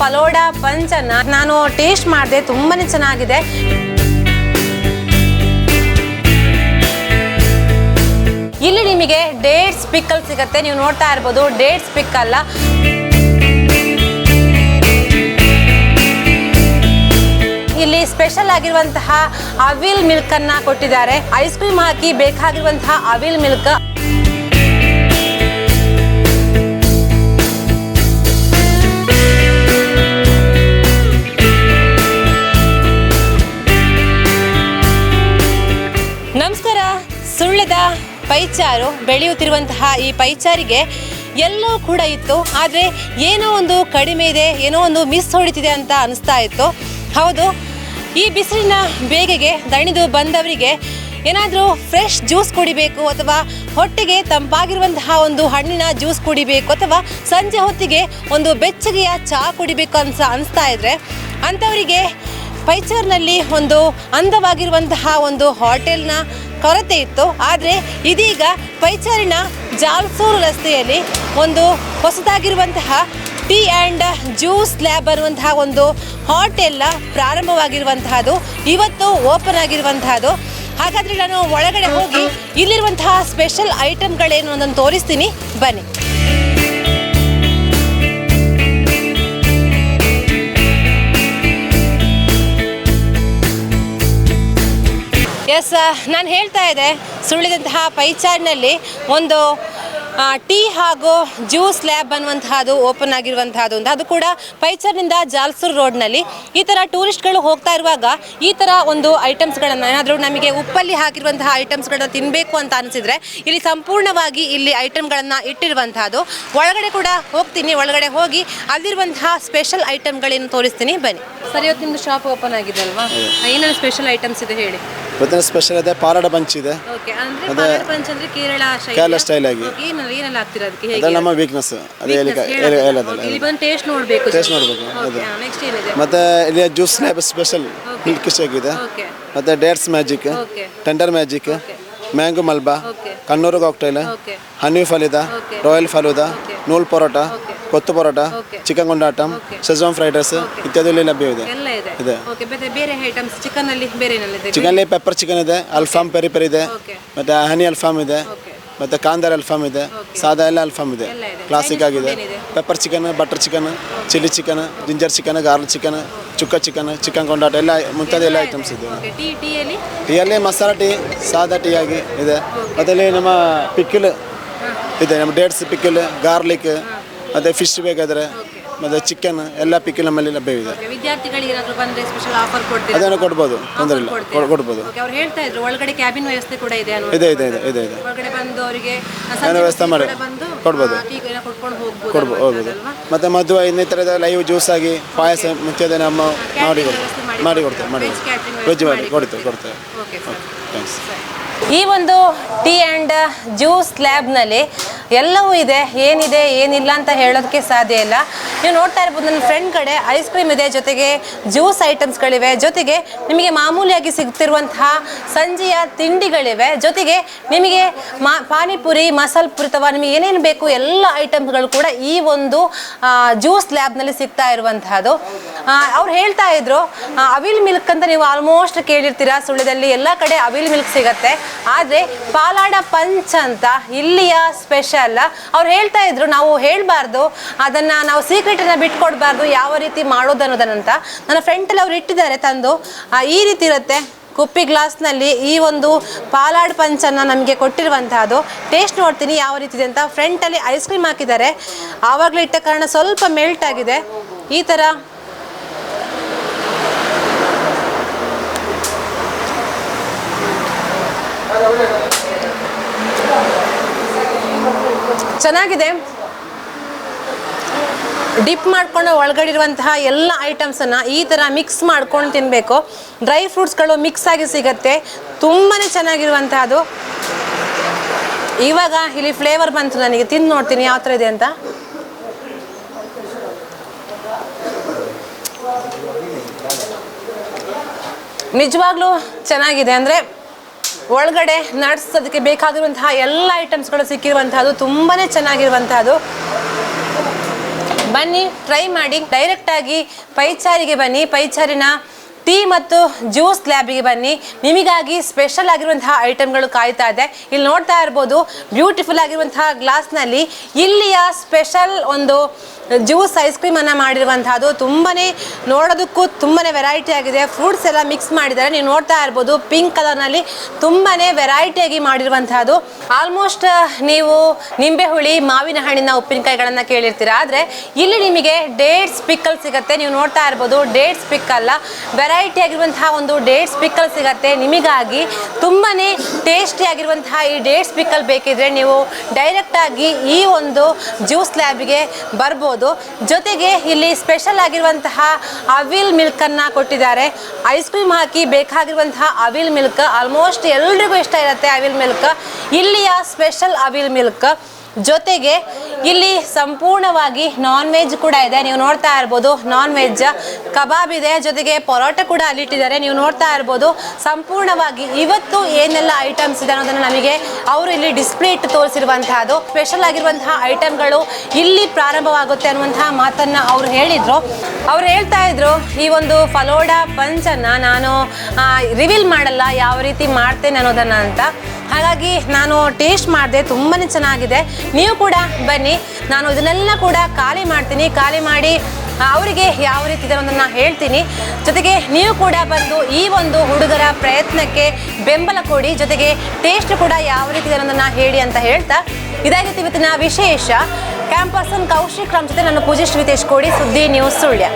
ಫಲೋಡ ಪಂಚನ ನಾನು ಟೇಸ್ಟ್ ಮಾಡಿದೆ ತುಂಬಾನೇ ಚೆನ್ನಾಗಿದೆ. ಇಲ್ಲಿ ನಿಮಗೆ ಡೇಟ್ಸ್ ಪಿಕ್ಕಲ್ ಸಿಗುತ್ತೆ, ನೀವು ನೋಡ್ತಾ ಇರ್ಬೋದು, ಡೇಟ್ಸ್ ಪಿಕ್ಕಲ್ಲ. ಇಲ್ಲಿ ಸ್ಪೆಷಲ್ ಆಗಿರುವಂತಹ ಅವಿಲ್ ಮಿಲ್ಕ್ ಅನ್ನ ಕೊಟ್ಟಿದ್ದಾರೆ. ಐಸ್ ಕ್ರೀಮ್ ಹಾಕಿ ಬೇಕಾಗಿರುವಂತಹ ಅವಿಲ್ ಮಿಲ್ಕ್. ಸುಳ್ಯದ ಪೈಚಾರು ಬೆಳೆಯುತ್ತಿರುವಂತಹ ಈ ಪೈಚಾರಿಗೆ ಎಲ್ಲವೂ ಕೂಡ ಇತ್ತು. ಆದರೆ ಏನೋ ಒಂದು ಕಡಿಮೆ ಇದೆ, ಏನೋ ಒಂದು ಮಿಸ್ ಹೊಡಿತಿದೆ ಅಂತ ಅನಿಸ್ತಾ ಇತ್ತು. ಹೌದು, ಈ ಬಿಸಿಲಿನ ಬೇಗೆಗೆ ದಣಿದು ಬಂದವರಿಗೆ ಏನಾದರೂ ಫ್ರೆಶ್ ಜ್ಯೂಸ್ ಕುಡಿಬೇಕು ಅಥವಾ ಹೊಟ್ಟೆಗೆ ತಂಪಾಗಿರುವಂತಹ ಒಂದು ಹಣ್ಣಿನ ಜ್ಯೂಸ್ ಕುಡಿಬೇಕು ಅಥವಾ ಸಂಜೆ ಹೊತ್ತಿಗೆ ಒಂದು ಬೆಚ್ಚಗೆಯ ಚಹಾ ಕುಡಿಬೇಕು ಅಂತ ಅನಿಸ್ತಾ ಇದ್ರೆ ಅಂಥವರಿಗೆ ಪೈಚರ್ನಲ್ಲಿ ಒಂದು ಅಂದವಾಗಿರುವಂತಹ ಒಂದು ಹೋಟೆಲ್ನ ಕೊರತೆ ಇತ್ತು. ಆದರೆ ಇದೀಗ ಪೈಚರಿನ ಜಾಲ್ಸೂರು ರಸ್ತೆಯಲ್ಲಿ ಒಂದು ಹೊಸದಾಗಿರುವಂತಹ ಟೀ ಆ್ಯಂಡ್ ಜ್ಯೂಸ್ ಲ್ಯಾಬ್ ಅನ್ನುವಂತಹ ಒಂದು ಹೋಟೆಲ್ನ ಪ್ರಾರಂಭವಾಗಿರುವಂತಹದ್ದು, ಇವತ್ತು ಓಪನ್ ಆಗಿರುವಂತಹದ್ದು. ಹಾಗಾದರೆ ನಾನು ಒಳಗಡೆ ಹೋಗಿ ಇಲ್ಲಿರುವಂತಹ ಸ್ಪೆಷಲ್ ಐಟಮ್ಗಳೇನು ಅನ್ನೋದನ್ನು ತೋರಿಸ್ತೀನಿ. ಬನ್ನಿ. ಎಸ್ ನಾನು ಹೇಳ್ತಾ ಇದ್ದೆ ಸುಳ್ಳಿದಂತಹ ಪೈಚಾರ್ನಲ್ಲಿ ಒಂದು ಟೀ ಹಾಗೂ ಜ್ಯೂಸ್ ಲ್ಯಾಬ್ ಅನ್ನುವಂತಹದ್ದು ಓಪನ್ ಆಗಿರುವಂತಹದ್ದು ಅಂತ ಅದು ಕೂಡ ಪೈಚರ್ನಿಂದ ಜಾಲ್ಸೂರ್ ರೋಡ್ನಲ್ಲಿ. ಈ ಥರ ಟೂರಿಸ್ಟ್ಗಳು ಹೋಗ್ತಾ ಇರುವಾಗ ಈ ಥರ ಒಂದು ಐಟಮ್ಸ್ಗಳನ್ನು ಏನಾದರೂ ನಮಗೆ ಉಪ್ಪಲ್ಲಿ ಹಾಕಿರುವಂತಹ ಐಟಮ್ಸ್ಗಳನ್ನ ತಿನ್ನಬೇಕು ಅಂತ ಅನಿಸಿದರೆ ಇಲ್ಲಿ ಸಂಪೂರ್ಣವಾಗಿ ಇಲ್ಲಿ ಐಟಮ್ಗಳನ್ನು ಇಟ್ಟಿರುವಂತಹದ್ದು ಒಳಗಡೆ ಕೂಡ ಹೋಗ್ತೀನಿ ಒಳಗಡೆ ಹೋಗಿ ಅಲ್ಲಿರುವಂತಹ ಸ್ಪೆಷಲ್ ಐಟಮ್ಗಳೇನು ತೋರಿಸ್ತೀನಿ ಬನ್ನಿ. ಸರಿ ಇವತ್ತು ನಿಮ್ಮದು ಶಾಪ್ ಓಪನ್ ಆಗಿದೆ ಅಲ್ವಾ? ಏನೇನು ಸ್ಪೆಷಲ್ ಐಟಮ್ಸ್ ಇದೆ ಹೇಳಿ? ಇವತ್ತಿನ ಸ್ಪೆಷಲ್ ಇದೆ ಪಾರಾಡ ಬಂಚ್ ಇದೆ. ಓಕೆ ಅಂದ್ರೆ ಪಾಲಕ್ ಪಂಚ್ ಅಂದ್ರೆ ಕೇರಳ ಶೈಲಿ ಕೇರಳ ಸ್ಟೈಲ್ ಆಗಿ. Okay, ಏನೆಲ್ಲ ಏನೆಲ್ಲ ಆಗ್ತಿರ ಅದಕ್ಕೆ? ಹೇಗೆ? ಅದೇ ನಮ್ಮ ವೀಕ್ನೆಸ್ ಅದೇ ಹೇಳಿ Weakness ಹೇಳೋದು. ಹೇಳೋದಲ್ಲ. Okay, ಇಲ್ಲಿ ಬಂದು ಟೇಸ್ಟ್ ನೋಡ್ಬೇಕು Taste ನೋಡ್ಬೇಕು, ಹೌದು. ನೆಕ್ಸ್ಟ್ ಏನಿದೆ? ಮತ್ತೆ ಇಲ್ಲಿ juice lab special milk shake ಇದೆ. ಓಕೆ ಮತ್ತೆ dates magic okay tender magic mango Malabar Kannur cocktail honey falooda. Royal falooda. ನೂಲ್ parotta. Kothu parotta. Chicken Okay. Schezwan fried rice ಇತ್ಯಾದಿ ಲಭ್ಯವಿದೆ ಎಲ್ಲ ಇದೆ. ಇದೆ. ಓಕೆ ಮತ್ತೆ ಬೇರೆ ಐಟಮ್ಸ್ ಚಿಕನ್ ಅಲ್ಲಿ ಬೇರೆ ಏನೆಲ್ಲ ಚಿಕನ್ಲಿ ಪೆಪ್ಪರ್ ಚಿಕನ್ ಇದೆ ಅಲ್ಫಾಮ್ ಪೆರಿ ಪೆರಿ ಇದೆ. ಮತ್ತೆ ಹನಿ ಅಲ್ಫಾಮ್ ಇದೆ. ಮತ್ತೆ ಕಾಂದಾರ್ ಅಲ್ಫಾಮ್ ಇದೆ. ಸಾದಾ ಎಲ್ಲ ಅಲ್ಫಾಮ್ ಇದೆ. ಕ್ಲಾಸಿಕ್ ಆಗಿದೆ. Pepper chicken butter chicken chilli chicken ginger chicken garlic chicken chukka chicken chicken ಕೊಂಡಾಟ ಎಲ್ಲ ಮುಂತಾದ ಎಲ್ಲ ಐಟಮ್ಸ್ ಇದೆ. ಟೀಯಲ್ಲಿ ಮಸಾಲ ಟೀ ಸಾದಾ ಟೀ ಆಗಿ ಇದೆ. ಅದರಲ್ಲಿ ನಮ್ಮ ಪಿಕ್ಕಿಲ್ ಇದೆ ನಮ್ಮ ಡೇಟ್ಸ್ ಪಿಕ್ಕಿಲ್ ಗಾರ್ಲಿಕ್ ಮತ್ತೆ ಫಿಶ್ ಬೇಕಾದ್ರೆ ಮತ್ತೆ ಚಿಕನ್ ಎಲ್ಲ ಪಿಕ್ ನಮ್ಮಲ್ಲಿ ಲಭ್ಯವಿದೆ. ಓಕೆ ಬಂದ್ರೆ ಸ್ಪೆಷಲ್ ಆಫರ್ ಕೊಡ್ತೀರಾ? ಅದನ್ನು ಕೊಡ್ಬೋದು ತೊಂದರೆ ಇಲ್ಲ? ಕೊಡ್- ಕೊಡ್ಬೋದು. ಓಕೆ ಅವ್ರು ಹೇಳ್ತಾ ಇದ್ರು ಒಳಗಡೆ ಕ್ಯಾಬಿನ್ ವ್ಯವಸ್ಥೆ ಕೂಡ ಇದೆ ಇದೆ ಇದೆ ಇದೆ ಇದೆ ಇದೆ. ಒಳಗಡೆ ಬಂದು ಅವರಿಗೆ ಏನೋ ವ್ಯವಸ್ಥೆ ಮಾಡಿ ಬಂದು ಕೊಡ್ಬೋದು. ಟೀ ಎಲ್ಲ ಕೊಡ್ಕೊಂಡು ಹೋಗ್ಬೋದು ಕೊಡ್ಬೋದು ಮತ್ತೆ ಮದುವೆ ಇನ್ನಿತರದ ಲೈವ್ ಜ್ಯೂಸ್ ಆಗಿ ಪಾಯಸ ಮುಖ್ಯದ ನಮ್ಮ ಮಾಡಿ ವ್ಯವಸ್ಥೆ ಮಾಡಿ ಮಾಡಿ ಕೊಡ್ತೇವೆ. ಮಾಡಿ Veg catering ವೆಜ್ ವ್ಯವಸ್ಥೆ ಮಾಡಿ ಮಾಡಿ ಕೊಡ್ತೇವೆ ಕೊಡ್ತೇವೆ. ಓಕೆ ಸರ್ ಥ್ಯಾಂಕ್ಸ್ ಈ ಒಂದು ಟೀ ಆ್ಯಂಡ್ ಜ್ಯೂಸ್ ಲ್ಯಾಬ್ನಲ್ಲಿ ಎಲ್ಲವೂ ಇದೆ, ಏನಿದೆ, ಏನಿಲ್ಲ ಅಂತ ಹೇಳೋದಕ್ಕೆ ಸಾಧ್ಯ ಇಲ್ಲ. ನೀವು ನೋಡ್ತಾ ಇರ್ಬೋದು, ನನ್ನ ಫ್ರೆಂಡ್ ಕಡೆ ಐಸ್ ಕ್ರೀಮ್ ಇದೆ, ಜೊತೆಗೆ ಜ್ಯೂಸ್ ಐಟಮ್ಸ್ಗಳಿವೆ ಜೊತೆಗೆ ನಿಮಗೆ ಮಾಮೂಲಿಯಾಗಿ ಸಿಗ್ತಿರುವಂತಹ ಸಂಜೆಯ ತಿಂಡಿಗಳಿವೆ. ಜೊತೆಗೆ ನಿಮಗೆ ಮಾ, ಪಾನಿಪುರಿ, ಮಸಾಲ ಪುರಿ ಅಥವಾ ನಿಮಗೆ ಏನೇನು ಬೇಕು, ಎಲ್ಲ ಐಟಮ್ಸ್ಗಳು ಕೂಡ ಈ ಒಂದು ಜ್ಯೂಸ್ ಲ್ಯಾಬ್ನಲ್ಲಿ ಸಿಗ್ತಾ ಇರುವಂತಹದ್ದು. ಅವ್ರು ಹೇಳ್ತಾ ಇದ್ರು ಅವಿಲ್ ಮಿಲ್ಕ್ ಅಂತ ನೀವು ಆಲ್ಮೋಸ್ಟ್ ಕೇಳಿರ್ತೀರಾ ಸುಳ್ಳದಲ್ಲಿ. ಎಲ್ಲ ಕಡೆ ಅವಿಲ್ ಮಿಲ್ಕ್ ಸಿಗತ್ತೆ. ಆದರೆ ಪಾಲಾಡ ಪಂಚ್ ಅಂತ ಇಲ್ಲಿಯ ಸ್ಪೆಷಲ್ ಅವ್ರು ಹೇಳ್ತಾ ಇದ್ರು, ನಾವು ಹೇಳಬಾರ್ದು, ಅದನ್ನ ನಾವು ಸೀಕ್ರೆಟನ್ನು ಬಿಟ್ಕೊಡ್ಬಾರ್ದು, ಯಾವ ರೀತಿ ಮಾಡೋದು ಅನ್ನೋದನ್ನಂತ ನನ್ನ ಫ್ರೆಂಡಲ್ಲಿ ಅವ್ರು ಇಟ್ಟಿದ್ದಾರೆ ತಂದು. ಈ ರೀತಿ ಇರುತ್ತೆ. ಕುಪ್ಪಿ ಗ್ಲಾಸ್ನಲ್ಲಿ ಈ ಒಂದು ಪಾಲಾಡ್ ಪಂಚನ್ನು ನಮಗೆ ಕೊಟ್ಟಿರುವಂತಹದ್ದು. ಟೇಸ್ಟ್ ನೋಡ್ತೀನಿ ಯಾವ ರೀತಿ ಇದೆ ಅಂತ. ಫ್ರಂಟಲ್ಲಿ ಐಸ್ ಕ್ರೀಮ್ ಹಾಕಿದ್ದಾರೆ. ಆವಾಗಲೇ ಇಟ್ಟ ಕಾರಣ ಸ್ವಲ್ಪ ಮೆಲ್ಟ್ ಆಗಿದೆ. ಈ ಥರ ಚೆನ್ನಾಗಿದೆ. ಡಿಪ್ ಮಾಡ್ಕೊಂಡು ಒಳಗಡೆ ಇರುವಂತಹ ಎಲ್ಲ ಐಟಮ್ಸನ್ನು ಈ ಥರ ಮಿಕ್ಸ್ ಮಾಡ್ಕೊಂಡು ತಿನ್ನಬೇಕು ಡ್ರೈ ಫ್ರೂಟ್ಸ್ಗಳು ಮಿಕ್ಸ್ ಆಗಿ ಸಿಗತ್ತೆ. ತುಂಬಾ ಚೆನ್ನಾಗಿರುವಂತಹದು. ಇವಾಗ ಇಲ್ಲಿ ಫ್ಲೇವರ್ ಬಂತು ನನಗೆ. ತಿಂದು ನೋಡ್ತೀನಿ ಯಾವ ಥರ ಇದೆ ಅಂತ. ನಿಜವಾಗ್ಲೂ ಚೆನ್ನಾಗಿದೆ. ಅಂದರೆ ಒಳಗಡೆ ನಟ್ಸ್ ಅದಕ್ಕೆ ಬೇಕಾಗಿರುವಂತಹ ಎಲ್ಲ ಐಟಮ್ಸ್ಗಳು ಸಿಕ್ಕಿರುವಂತಹದ್ದು ತುಂಬಾ ಚೆನ್ನಾಗಿರುವಂತಹದ್ದು. ಬನ್ನಿ ಟ್ರೈ ಮಾಡಿ. ಡೈರೆಕ್ಟಾಗಿ ಪೈಚಾರಿಗೆ ಬನ್ನಿ. ಪೈಚಾರಿನ ಟೀ ಮತ್ತು ಜ್ಯೂಸ್ ಲ್ಯಾಬಿಗೆ ಬನ್ನಿ. ನಿಮಗಾಗಿ ಸ್ಪೆಷಲ್ ಆಗಿರುವಂತಹ ಐಟಮ್ಗಳು ಕಾಯ್ತಾ ಇದೆ. ಇಲ್ಲಿ ನೋಡ್ತಾ ಇರ್ಬೋದು, ಬ್ಯೂಟಿಫುಲ್ ಆಗಿರುವಂತಹ ಗ್ಲಾಸ್ನಲ್ಲಿ ಇಲ್ಲಿಯ ಸ್ಪೆಷಲ್ ಒಂದು ಜ್ಯೂಸ್ ಐಸ್ ಕ್ರೀಮನ್ನು ಮಾಡಿರುವಂತಹದ್ದು. ತುಂಬನೇ ನೋಡೋದಕ್ಕೂ ತುಂಬನೇ ವೆರೈಟಿ ಆಗಿದೆ. ಫ್ರೂಟ್ಸ್ ಎಲ್ಲ ಮಿಕ್ಸ್ ಮಾಡಿದ್ದಾರೆ. ನೀವು ನೋಡ್ತಾ ಇರ್ಬೋದು, ಪಿಂಕ್ ಕಲರ್ನಲ್ಲಿ ತುಂಬನೇ ವೆರೈಟಿಯಾಗಿ ಮಾಡಿರುವಂತಹದ್ದು. ಆಲ್ಮೋಸ್ಟ್ ನೀವು ನಿಂಬೆ ಹುಳಿ ಮಾವಿನ ಹಣ್ಣಿನ ಉಪ್ಪಿನಕಾಯಿಗಳನ್ನು ಕೇಳಿರ್ತೀರ. ಆದರೆ ಇಲ್ಲಿ ನಿಮಗೆ ಡೇಟ್ಸ್ ಪಿಕ್ಕಲ್ ಸಿಗುತ್ತೆ. ನೀವು ನೋಡ್ತಾ ಇರ್ಬೋದು, ಡೇಟ್ಸ್ ಪಿಕ್ಕಲ್ಲ. ವೆರೈಟಿ ಆಗಿರುವಂತಹ ಒಂದು ಡೇಟ್ಸ್ ಪಿಕ್ಕಲ್ ಸಿಗತ್ತೆ. ನಿಮಗಾಗಿ ತುಂಬಾ ಟೇಸ್ಟಿ ಆಗಿರುವಂತಹ ಈ ಡೇಟ್ಸ್ ಪಿಕ್ಕಲ್ ಬೇಕಿದ್ರೆ ನೀವು ಡೈರೆಕ್ಟಾಗಿ ಈ ಒಂದು ಜ್ಯೂಸ್ ಲ್ಯಾಬ್ಗೆ ಬರ್ಬೋದು. ಜೊತೆಗೆ ಇಲ್ಲಿ ಸ್ಪೆಷಲ್ ಆಗಿರುವಂತಹ ಅವಿಲ್ ಮಿಲ್ಕನ್ನು ಕೊಟ್ಟಿದ್ದಾರೆ. ಐಸ್ ಕ್ರೀಮ್ ಹಾಕಿ ಬೇಕಾಗಿರುವಂತಹ ಅವಿಲ್ ಮಿಲ್ಕ್ ಆಲ್ಮೋಸ್ಟ್ ಎಲ್ರಿಗೂ ಇಷ್ಟ ಇರುತ್ತೆ ಅವಿಲ್ ಮಿಲ್ಕ್ ಇಲ್ಲಿಯ ಸ್ಪೆಷಲ್ ಅವಿಲ್ ಮಿಲ್ಕ್ ಜೊತೆಗೆ ಇಲ್ಲಿ ಸಂಪೂರ್ಣವಾಗಿ ನಾನ್ ವೆಜ್ ಕೂಡ ಇದೆ. ನೀವು ನೋಡ್ತಾ ಇರ್ಬೋದು ನಾನ್ ವೆಜ್ ಕಬಾಬ್ ಇದೆ. ಜೊತೆಗೆ ಪರೋಟ ಕೂಡ ಅಲ್ಲಿ ಇಟ್ಟಿದ್ದಾರೆ. ನೀವು ನೋಡ್ತಾ ಇರ್ಬೋದು, ಸಂಪೂರ್ಣವಾಗಿ ಇವತ್ತು ಏನೆಲ್ಲ ಐಟಮ್ಸ್ ಇದೆ ಅನ್ನೋದನ್ನು ನಮಗೆ ಅವರು ಇಲ್ಲಿ ಡಿಸ್ಪ್ಲೇ ಇಟ್ಟು ತೋರಿಸಿರುವಂತಹದ್ದು. ಸ್ಪೆಷಲ್ ಆಗಿರುವಂತಹ ಐಟಮ್ಗಳು ಇಲ್ಲಿ ಪ್ರಾರಂಭವಾಗುತ್ತೆ ಅನ್ನುವಂತಹ ಮಾತನ್ನ ಅವರು ಹೇಳಿದ್ರು. ಅವ್ರು ಹೇಳ್ತಾ ಇದ್ರು, ಈ ಒಂದು ಫಲೋಡಾ ಪಂಚನ್ನ ನಾನು ರಿವೀಲ್ ಮಾಡಲ್ಲ, ಯಾವ ರೀತಿ ಮಾಡ್ತೇನೆ ಅನ್ನೋದನ್ನ ಅಂತ. ಹಾಗಾಗಿ ನಾನು ಟೇಸ್ಟ್ ಮಾಡಿದೆ ತುಂಬಾ ಚೆನ್ನಾಗಿದೆ. ನೀವು ಕೂಡ ಬನ್ನಿ. ನಾನು ಇದನ್ನೆಲ್ಲ ಕೂಡ ಖಾಲಿ ಮಾಡ್ತೀನಿ. ಖಾಲಿ ಮಾಡಿ ಅವರಿಗೆ ಯಾವ ರೀತಿ ಇದೆ ನಾನು ಹೇಳ್ತೀನಿ. ಜೊತೆಗೆ ನೀವು ಕೂಡ ಬಂದು ಈ ಒಂದು ಹುಡುಗರ ಪ್ರಯತ್ನಕ್ಕೆ ಬೆಂಬಲ ಕೊಡಿ. ಜೊತೆಗೆ ಟೇಸ್ಟ್ ಕೂಡ ಯಾವ ರೀತಿ ಇದೆ ನಾನು ಹೇಳಿ ಅಂತ ಹೇಳ್ತಾ ಇದಾಗಿತ್ತು ಇವತ್ತಿನ ವಿಶೇಷ ಕ್ಯಾಂಪರ್ಸನ್ ಕೌಶಿಕ್ ರಾಮ್ ಜೊತೆ ನಾನು ಪೂಜೆ ಶ್ರೀತೇಶ್ ಕೋಡಿ ಸುದ್ದಿ ನ್ಯೂಸ್ ಸುಳ್ಯ.